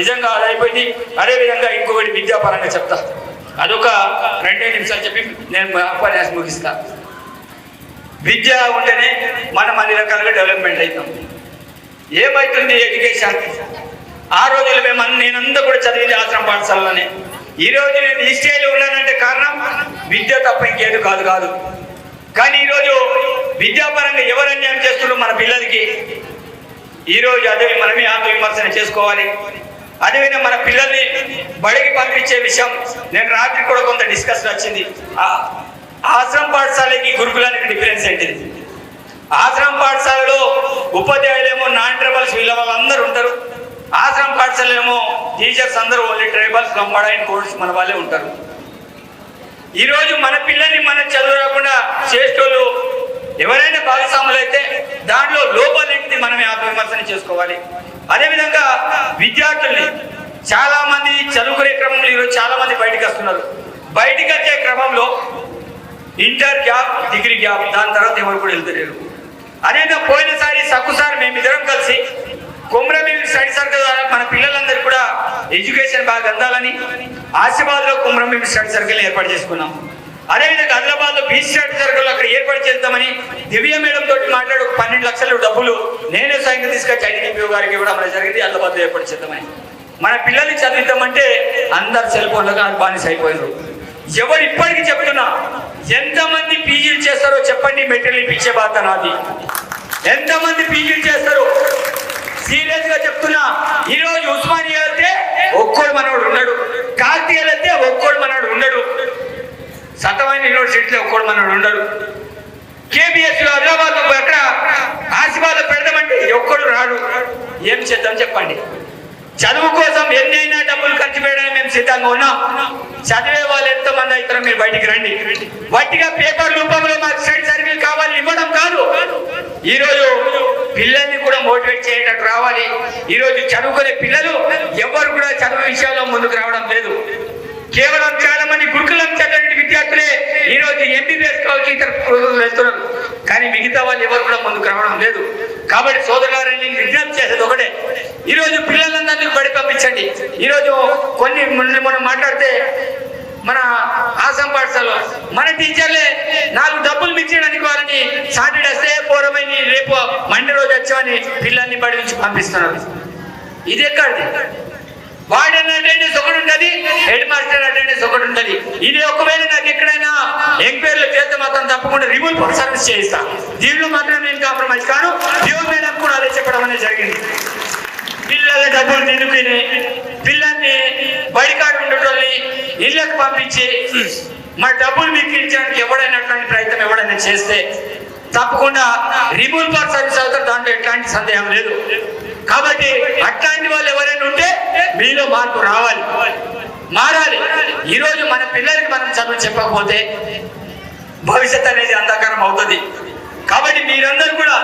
నిజంగా అది అయిపోయింది. అదేవిధంగా ఇంకొకటి విద్యాపరంగా చెప్తా. అదొక రెండే నిమిషాలు చెప్పి నేను మా ఉపన్యాసం ముగిస్తా. విద్య ఉంటేనే మనం అన్ని రకాలుగా డెవలప్మెంట్ అవుతాం ఏమవుతుంది ఎడ్యుకేషన్? ఆ రోజులు మేము నేనంతా కూడా చదివింది ఆశ్రమ పాఠశాలలోనే. ఈ రోజు నేను ఈ స్టేజ్లో ఉన్నానంటే కారణం విద్య తప్ప ఇంకేది కాదు కాదు. కానీ ఈరోజు విద్యాపరంగా ఎవరు అన్యాయం చేస్తున్నారు మన పిల్లలకి ఈరోజు అదే మనమే ఆత్మ విమర్శన చేసుకోవాలి. అదేవిధంగా మన పిల్లల్ని బడికి పంపించే విషయం నేను రాత్రి కూడా కొంత డిస్కషన్ వచ్చింది. ఆశ్రమ పాఠశాలకి గురుకులానికి డిఫరెన్స్ ఏంటిది ఆశ్రమ పాఠశాలలో ఉపాధ్యాయులేమో నాన్ ట్రైబల్స్ వీళ్ళ వాళ్ళందరూ ఉంటారు. ఆశ్రమ పాఠశాలలో ఏమో టీచర్స్ అందరూ ఓన్లీ ట్రైబల్స్ లంబాడాయిన్ కోర్స్ మన వాళ్ళే ఉంటారు. ఈరోజు మన పిల్లల్ని మనం చదువు రాకుండా చేసేటోళ్ళు ఎవరైనా భాగస్వాములు అయితే దాంట్లో లోపాలేంటిది మనమే ఆత్మవిమర్శన చేసుకోవాలి. అదేవిధంగా విద్యార్థుల్ని చాలా మంది చదువుకునే క్రమంలో ఈరోజు చాలా మంది బయటకు వస్తున్నారు. బయటికి వచ్చే క్రమంలో ఇంటర్ గ్యాప్ డిగ్రీ గ్యాప్ దాని తర్వాత ఎవరు కూడా వెళ్తలేరు. అదేవిధంగా పోయినసారి సక్కుసారి మేమిద్దరం కలిసి కుమ్రమీన్ స్టడీ సర్కిల్ ద్వారా మన పిల్లలందరూ కూడా ఎడ్యుకేషన్ బాగా అందాలని ఆసిఫాబాద్లో కుమ్రమీన్ స్టడీ సర్కిల్ ఏర్పాటు చేసుకున్నాం. అదేవిధంగా హైదరాబాద్లో బీచ్ స్టడీ సర్కిల్ అక్కడ ఏర్పాటు చేద్దామని దివ్య మేడం తోటి మాట్లాడు పన్నెండు లక్షల డబ్బులు నేనే స్వయంగా తీసుకొచ్చి ఐటీడీపీ గారికి ఇవ్వడం అనేది జరిగింది. హైదరాబాద్లో ఏర్పాటు చేద్దామని. మన పిల్లల్ని చదివిద్దామంటే అందరు సెల్ ఫోన్లకు బానిస అయిపోయారు ఎవరు ఇప్పటికీ చెప్తున్నా ఎంతమంది పీజీలు చేస్తారో చెప్పండి మెటీరియల్ ఇప్పించే బాధ నాది. ఎంతమంది పీజీలు చేస్తారు? సీరియస్గా చెప్తున్నా ఈరోజు ఉస్మానియా వెళ్తే ఒక్కడు మనోడు ఉన్నాడు కార్తీయ వెళ్తే ఒక్కడు మనోడు ఉండడు సతమైన యూనివర్సిటీలో ఒక్కడు మనోడు ఉండడు. కేబిఎస్లో హైదరాబాద్లో ఎక్కడ పెడదామంటే ఒక్కడు రాడు. ఏం చేద్దాం చెప్పండి. చదువు కోసం ఎన్నైనా డబ్బులు ఖర్చు పెట్టడానికి మేము సిద్ధంగా ఉన్నాం. చదివే వాళ్ళు ఎంతమంది అవుతారో మీరు బయటికి రండి. వట్టిగా పేపర్ రూపంలో మాకు స్టడీ సర్కిల్ కావాలి ఇవ్వడం కాదు. ఈ రోజు పిల్లల్ని కూడా మోటివేట్ చేయడానికి రావాలి. ఈ రోజు చదువుకునే పిల్లలు ఎవరు కూడా చదువు విషయాల్లో ముందుకు రావడం లేదు. కేవలం చాలా మంది గురుకులం చదివిన విద్యార్థులే ఈ రోజు ఎంబీబీఎస్ కావచ్చు ఇతర కోర్సులు వెళ్తున్నారు కానీ మిగతా వాళ్ళు ఎవరు కూడా ముందుకు రావడం లేదు. కాబట్టి సోదరులారని విజ్ఞప్తి చేసేది ఒకటే. ఈ రోజు పిల్లలందరినీ బడి పంపించండి. ఈ రోజు కొన్ని మనం మాట్లాడితే మన ఆసం పాఠశాలలో మన టీచర్లే నాకు డబ్బులు మించడానికి అనుకోవాలని సాటర్డే వస్తే పూర్వమైన రేపు మండే రోజు వచ్చామని పిల్లల్ని బడి నుంచి పంపిస్తున్నారు. ఇది ఎక్కడిది? వార్డెన్ అటెండెన్స్ ఒకటి ఉంటుంది హెడ్ మాస్టర్ అటెండెన్స్ ఒకటి ఉంటుంది. ఇది ఒకవేళ నాకు ఎక్కడ ఎంక్వైరీలు చేస్తే మాత్రం తప్పకుండా రిమూవ్ ఫర్ సర్వీస్ చేయిస్తా. దీనిలో మాత్రం నేను కాంప్రమైజ్ కాను యువ మీద కూడా అదే చెప్పడం అనేది జరిగింది. పిల్లల డబ్బులు నిలుపుని పిల్లల్ని బడికాడు ఉండేటోళ్ళని ఇళ్ళకు పంపించి మా డబ్బులు మీకు ఇచ్చడానికి ఎవడైనటువంటి ప్రయత్నం ఎవడైనా చేస్తే తప్పకుండా రిమూవ్ ఫర్ సర్వీస్ అవుతారు దాంట్లో ఎట్లాంటి సందేహం లేదు. కాబట్టి అట్లాంటి వాళ్ళు ఎవరైనా ఉంటే మీలో మార్పు రావాలి. మారాలి. ఈ రోజు మన పిల్లలకి మనం చదువు చెప్పకపోతే భవిష్యత్ అనేది అంధకారం అవుతుంది. కాబట్టి మీరందరూ కూడా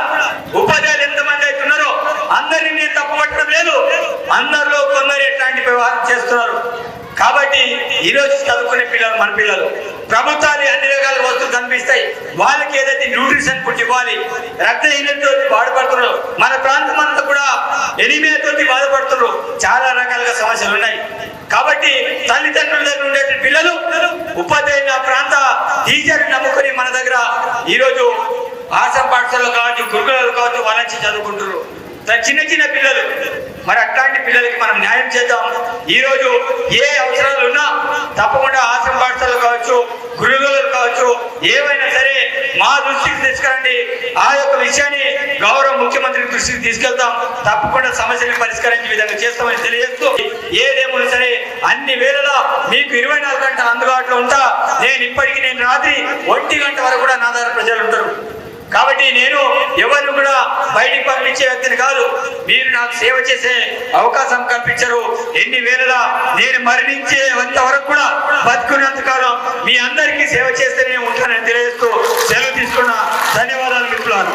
ఉపాధ్యాయులు ఎంతమంది అవుతున్నారో అందరినీ నేను తప్పుపట్టడం లేదు. అందరిలో కొందరు ఎట్లాంటి వ్యవహారం చేస్తున్నారు కాబట్టి ఈరోజు చదువుకునే పిల్లలు మన పిల్లలు ప్రభుత్వాలు అన్ని రకాల వస్తువులు కనిపిస్తాయి. వాళ్ళకి ఏదైతే న్యూట్రిషన్ ఫుడ్ ఇవ్వాలి రక్తహీనతతో బాధపడుతున్నారు. మన ప్రాంతం అంతా కూడా ఎనిమిదితో బాధపడుతున్నారు. చాలా రకాలుగా సమస్యలు ఉన్నాయి. కాబట్టి తల్లిదండ్రుల దగ్గర ఉండే పిల్లలు ఉపాధ్యాయుల ప్రాంత టీచర్ నమ్ముకొని మన దగ్గర ఈరోజు ఆశ్రమ పాఠశాలలో కావచ్చు గురుకులాలు కావచ్చు వాళ్ళ నుంచి చిన్న చిన్న పిల్లలు. మరి అట్లాంటి పిల్లలకి మనం న్యాయం చేద్దాం. ఈరోజు ఏ అవసరాలు ఉన్నా తప్పకుండా ఆశ్రమ పాఠశాలలు కావచ్చు గురుకులాలు కావచ్చు ఏవైనా సరే మా దృష్టికి తీసుకురండి. ఆ యొక్క విషయాన్ని గౌరవ ముఖ్యమంత్రి దృష్టికి తీసుకెళ్తాం. తప్పకుండా సమస్యలను పరిష్కరించే విధంగా చేస్తామని తెలియజేస్తూ ఏదేమైనా సరే అన్ని వేళలా మీకు ఇరవై నాలుగు గంటలు అందుబాటులో ఉంటా. నేను ఇప్పటికీ నేను రాత్రి ఒంటి గంట వరకు కూడా నా దగ్గర ప్రజలు ఉంటారు. కాబట్టి నేను ఎవరిని కూడా బయటికి పంపించే వ్యక్తిని కాదు. మీరు నాకు సేవ చేసే అవకాశం కల్పించరు. ఎన్ని వేలలా నేను మరణించేంత వరకు కూడా బతుకున్నంత కాలం మీ అందరికీ సేవ చేస్తేనే ఉంటానని తెలియజేస్తూ సెలవు తీసుకున్న ధన్యవాదాలు మిత్రులారు.